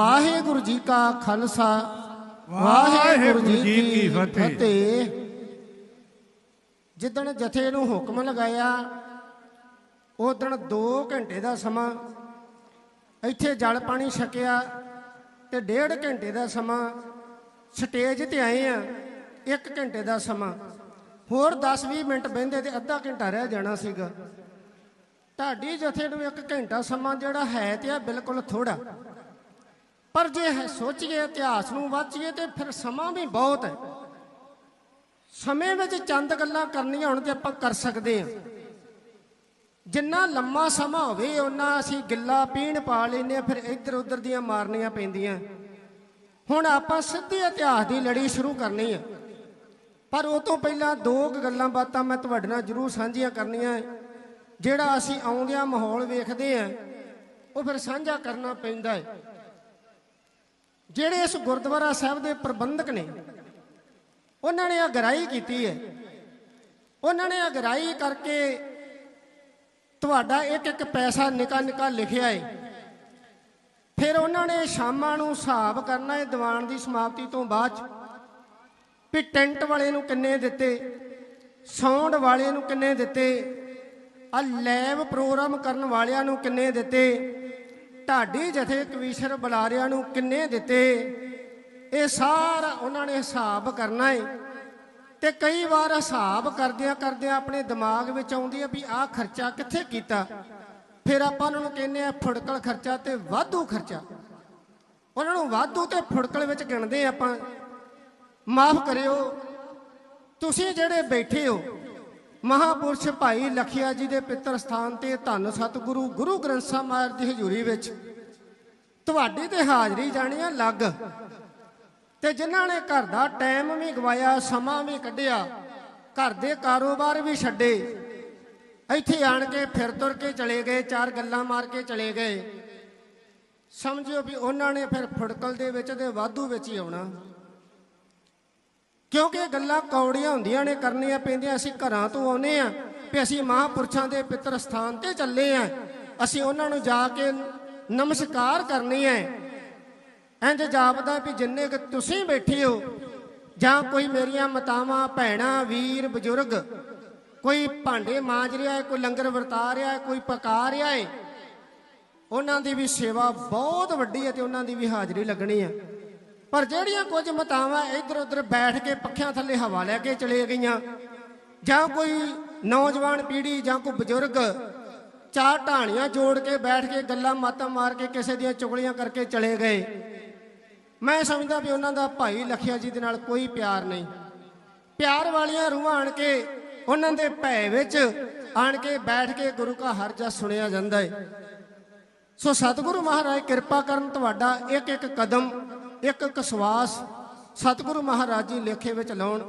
ਵਾਹਿਗੁਰੂ ਜੀ ਕਾ ਖਾਲਸਾ ਵਾਹਿਗੁਰੂ ਜੀ ਕੀ ਫਤਿਹ। ਜਿੱਦਣ ਜਥੇ ਨੂੰ ਹੁਕਮ ਲਗਾਇਆ ਉਦਣ 2 ਘੰਟੇ ਦਾ ਸਮਾਂ ਇੱਥੇ ਜਲ ਪਾਣੀ ਛਕਿਆ ਤੇ ਡੇਢ ਘੰਟੇ ਦਾ ਸਮਾਂ ਸਟੇਜ ਤੇ ਆਏ ਆ 1 ਘੰਟੇ ਦਾ ਸਮਾਂ। ਹੋਰ 10-20 ਮਿੰਟ ਬਹਿੰਦੇ ਤੇ ਅੱਧਾ ਘੰਟਾ ਰਹਿ ਜਾਣਾ ਸੀਗਾ। ਢਾਡੀ ਜਥੇ ਨੂੰ 1 ਘੰਟਾ ਸਮਾਂ ਜਿਹੜਾ ਹੈ ਤੇ ਆ ਬਿਲਕੁਲ ਥੋੜਾ ਪਰ ਜੇ ਸੋਚੀਏ, ਇਤਿਹਾਸ ਨੂੰ ਵਾਚੀਏ, ਤੇ ਫਿਰ ਸਮਾਂ ਵੀ ਬਹੁਤ ਹੈ। ਸਮੇਂ ਵਿੱਚ ਚੰਦ ਗੱਲਾਂ ਕਰਨੀਆਂ ਹੋਣ ਤੇ ਆਪਾਂ ਕਰ ਸਕਦੇ ਹਾਂ। ਜਿੰਨਾ ਲੰਮਾ ਸਮਾਂ ਹੋਵੇ ਉਹਨਾਂ ਅਸੀਂ ਗਿੱਲਾ ਪੀਣ ਪਾ ਲੈਨੇ ਆ ਫਿਰ ਇੱਧਰ ਉੱਧਰ ਦੀਆਂ ਮਾਰਨੀਆਂ ਪੈਂਦੀਆਂ। ਹੁਣ ਆਪਾਂ ਸਿੱਧੀ ਇਤਿਹਾਸ ਦੀ ਲੜੀ ਸ਼ੁਰੂ ਕਰਨੀ ਹੈ। ਪਰ ਉਹ ਤੋਂ ਪਹਿਲਾਂ ਦੋ ਕੁ ਗੱਲਾਂ ਬਾਤਾਂ ਮੈਂ ਤੁਹਾਡੇ ਨਾਲ ਜ਼ਰੂਰ ਸਾਂਝੀਆਂ ਕਰਨੀਆਂ ਹੈ। ਜਿਹੜਾ ਅਸੀਂ ਆਉਂਦਿਆਂ ਮਾਹੌਲ ਵੇਖਦੇ ਆ ਉਹ ਫਿਰ ਸਾਂਝਾ ਕਰਨਾ ਪੈਂਦਾ ਹੈ। ਜਿਹੜੇ ਇਸ ਗੁਰਦੁਆਰਾ ਸਾਹਿਬ ਦੇ ਪ੍ਰਬੰਧਕ ਨੇ, ਉਹਨਾਂ ਨੇ ਅਗਰਾਈ ਕੀਤੀ ਹੈ। ਉਹਨਾਂ ਨੇ ਅਗਰਾਈ ਕਰਕੇ ਤੁਹਾਡਾ ਇੱਕ ਇੱਕ ਪੈਸਾ ਨਿਕਾ ਨਿਕਾ ਲਿਖਿਆ ਹੈ। ਫਿਰ ਉਹਨਾਂ ਨੇ ਸ਼ਾਮਾਂ ਨੂੰ ਹਿਸਾਬ ਕਰਨਾ ਹੈ, ਦੀਵਾਨ ਦੀ ਸਮਾਪਤੀ ਤੋਂ ਬਾਅਦ ਚ, ਵੀ ਟੈਂਟ ਵਾਲੇ ਨੂੰ ਕਿੰਨੇ ਦਿੱਤੇ ਸਾਊਂਡ ਵਾਲੇ ਨੂੰ ਕਿੰਨੇ ਦਿੱਤੇ ਆ ਲਾਈਵ ਪ੍ਰੋਗਰਾਮ ਕਰਨ ਵਾਲਿਆਂ ਨੂੰ ਕਿੰਨੇ ਦਿੱਤੇ ਢਾਡੀ ਜਥੇ ਕਵੀਸ਼ਰ ਬੁਲਾਰਿਆਂ ਨੂੰ ਕਿੰਨੇ ਦਿੱਤੇ? ਇਹ ਸਾਰਾ ਉਹਨਾਂ ਨੇ ਹਿਸਾਬ ਕਰਨਾ ਹੈ ਤੇ ਕਈ ਵਾਰ ਹਿਸਾਬ ਕਰਦਿਆਂ ਕਰਦਿਆਂ ਆਪਣੇ ਦਿਮਾਗ ਵਿੱਚ ਆਉਂਦੀ ਹੈ ਵੀ ਆਹ ਖਰਚਾ ਕਿੱਥੇ ਕੀਤਾ? ਫਿਰ ਆਪਾਂ ਉਹਨਾਂ ਨੂੰ ਕਹਿੰਦੇ ਆ ਫੁੜਕਲ ਖਰਚਾ ਤੇ ਵਾਧੂ ਖਰਚਾ। ਉਹਨਾਂ ਨੂੰ ਵਾਧੂ ਤੇ ਫੁੜਕਲ ਵਿੱਚ ਗਿਣਦੇ ਆਪਾਂ। ਮਾਫ ਕਰਿਓ। ਤੁਸੀਂ ਜਿਹੜੇ ਬੈਠੇ ਹੋ ਮਹਾਪੁਰਸ਼ ਭਾਈ ਲਖਿਆ ਜੀ ਦੇ ਪਿੱਤਰ ਸਥਾਨ ਤੇ ਧੰਨ ਸਤਿਗੁਰੂ ਗੁਰੂ ਗ੍ਰੰਥ ਸਾਹਿਬ ਮਹਾਰਾਜ ਦੀ ਹਜ਼ੂਰੀ ਵਿੱਚ ਤੁਹਾਡੀ ਤੇ ਹਾਜ਼ਰੀ ਜਾਣੀ ਆ ਲੱਗ ਤੇ ਜਿਨ੍ਹਾਂ ਨੇ ਘਰ ਦਾ ਟਾਈਮ ਵੀ ਗਵਾਇਆ, ਸਮਾਂ ਵੀ ਕੱਢਿਆ, ਘਰ ਦੇ ਕਾਰੋਬਾਰ ਵੀ ਛੱਡੇ, ਇੱਥੇ ਆਣ ਕੇ ਫਿਰ ਤੁਰ ਕੇ ਚਲੇ ਗਏ, ਚਾਰ ਗੱਲਾਂ ਮਾਰ ਕੇ ਚਲੇ ਗਏ। ਸਮਝਿਓ ਵੀ ਉਹਨਾਂ ਨੇ ਫਿਰ ਫੁੜਕਲ ਦੇ ਵਿੱਚ ਤੇ ਵਾਧੂ ਵਿੱਚ ਹੀ ਆਉਣਾ। ਕਿਉਂਕਿ ਗੱਲਾਂ ਕੌੜੀਆਂ ਹੁੰਦੀਆਂ ਨੇ, ਕਰਨੀਆਂ ਪੈਂਦੀਆਂ। ਅਸੀਂ ਘਰਾਂ ਤੋਂ ਆਉਨੇ ਆ ਵੀ ਅਸੀਂ ਮਹਾਪੁਰਸ਼ਾਂ ਦੇ ਪਿੱਤਰ ਸਥਾਨ ਤੇ ਚੱਲੇ ਆ ਅਸੀਂ ਉਹਨਾਂ ਨੂੰ ਜਾ ਕੇ ਨਮਸਕਾਰ ਕਰਨੀ ਹੈ। ਇੰਜ ਜਾਪਦਾ ਵੀ ਜਿੰਨੇ ਕਿ ਤੁਸੀਂ ਬੈਠੇ ਹੋ, ਜਾਂ ਕੋਈ ਮੇਰੀਆਂ ਮਾਤਾਵਾਂ, ਭੈਣਾਂ, ਵੀਰ, ਬਜ਼ੁਰਗ, ਕੋਈ ਭਾਂਡੇ ਮਾਂਜ ਰਿਹਾ ਹੈ, ਕੋਈ ਲੰਗਰ ਵਰਤਾ ਰਿਹਾ ਹੈ, ਕੋਈ ਪਕਾ ਰਿਹਾ ਹੈ, ਉਹਨਾਂ ਦੀ ਵੀ ਸੇਵਾ ਬਹੁਤ ਵੱਡੀ ਹੈ ਤੇ ਉਹਨਾਂ ਦੀ ਵੀ ਹਾਜ਼ਰੀ ਲੱਗਣੀ ਹੈ। ਪਰ ਜਿਹੜੀਆਂ ਕੁਝ ਮਤਾਵਾਂ ਇੱਧਰ ਉੱਧਰ ਬੈਠ ਕੇ ਪੱਖਿਆਂ ਥੱਲੇ ਹਵਾ ਲੈ ਕੇ ਚਲੇ ਗਈਆਂ, ਜਾਂ ਕੋਈ ਨੌਜਵਾਨ ਪੀੜ੍ਹੀ ਜਾਂ ਕੋਈ ਬਜ਼ੁਰਗ ਚਾਰ ਢਾਣੀਆਂ ਜੋੜ ਕੇ ਬੈਠ ਕੇ ਗੱਲਾਂ ਮਾਤਾਂ ਮਾਰ ਕੇ ਕਿਸੇ ਦੀਆਂ ਚੁਗਲੀਆਂ ਕਰਕੇ ਚਲੇ ਗਏ। ਮੈਂ ਸਮਝਦਾ ਵੀ ਉਹਨਾਂ ਦਾ ਭਾਈ ਲਖਿਆ ਜੀ ਦੇ ਨਾਲ ਕੋਈ ਪਿਆਰ ਨਹੀਂ। ਪਿਆਰ ਵਾਲੀਆਂ ਰੂਹਾਂ ਆਣ ਕੇ ਉਹਨਾਂ ਦੇ ਭੈ ਵਿੱਚ ਆਣ ਕੇ ਬੈਠ ਕੇ ਗੁਰੂ ਕਾ ਹਰ ਜਸ ਸੁਣਿਆ ਜਾਂਦਾ ਹੈ ਸੋ ਸਤਿਗੁਰੂ ਮਹਾਰਾਜ, ਕਿਰਪਾ ਕਰਨ ਤੁਹਾਡਾ ਇੱਕ ਇੱਕ ਕਦਮ ਇੱਕ ਇੱਕ ਸਵਾਸ ਸਤਿਗੁਰੂ ਮਹਾਰਾਜ ਜੀ ਲੇਖੇ ਵਿੱਚ ਲਾਉਣ।